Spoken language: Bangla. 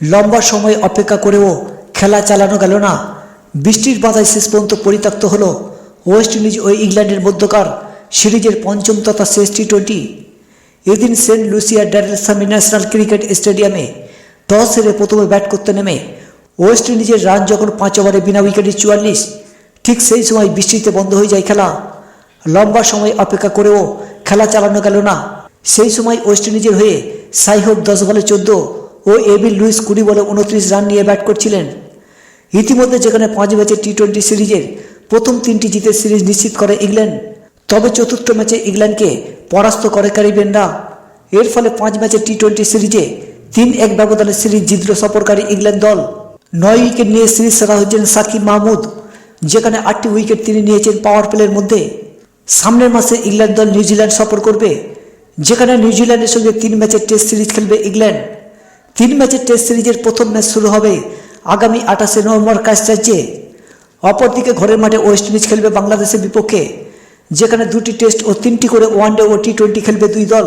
লম্বা সময় অপেক্ষা করেও খেলা চালানো গেল না। বৃষ্টির বাধায় শেষ পর্যন্ত পরিত্যক্ত হল ওয়েস্ট ইন্ডিজ ও ইংল্যান্ডের মধ্যকার সিরিজের পঞ্চম তথা শেষ টি টোয়েন্টি এদিন Saint Lucia Darren Sammy national cricket স্টেডিয়ামে টস হেরে প্রথমে ব্যাট করতে নেমে ওয়েস্ট ইন্ডিজের রান যখন পাঁচ ওভারে বিনা উইকেটে চুয়াল্লিশ, ঠিক সেই সময় বৃষ্টিতে বন্ধ হয়ে যায় খেলা। লম্বা সময় অপেক্ষা করেও খেলা চালানো গেল না। সেই সময় ওয়েস্ট ইন্ডিজের হয়ে সাইহোপ দশ বলে চোদ্দ ও এবি লুইস কুড়ি বলে উনত্রিশ রান নিয়ে ব্যাট করছিলেন। ইতিমধ্যে যেখানে পাঁচ ম্যাচের টি টোয়েন্টি সিরিজের প্রথম তিনটি জিতে সিরিজ নিশ্চিত করে ইংল্যান্ড, তবে চতুর্থ ম্যাচে ইংল্যান্ডকে পরাস্ত করে ক্যারিবিয়ানরা। এর ফলে পাঁচ ম্যাচের টি টোয়েন্টি সিরিজে তিন এক ব্যবধানে সিরিজ জিতল সফরকারী ইংল্যান্ড দল। নয় উইকেট নিয়ে সিরিজ সেরা হয়েছেন সাকিব মাহমুদ, যেখানে আটটি উইকেট তিনি নিয়েছেন পাওয়ার প্লের মধ্যে। সামনের মাসে ইংল্যান্ড দল নিউজিল্যান্ড সফর করবে, যেখানে নিউজিল্যান্ডের সঙ্গে তিন ম্যাচের টেস্ট সিরিজ খেলবে ইংল্যান্ড। তিন ম্যাচের টেস্ট সিরিজের প্রথম ম্যাচ শুরু হবে আগামী আঠাশে নভেম্বর কাস্টার্চে অপরদিকে ঘরের মাঠে ওয়েস্ট ইন্ডিজ খেলবে বাংলাদেশের বিপক্ষে, যেখানে দুটি টেস্ট ও তিনটি করে ওয়ানডে ও টি টোয়েন্টি খেলবে দুই দল।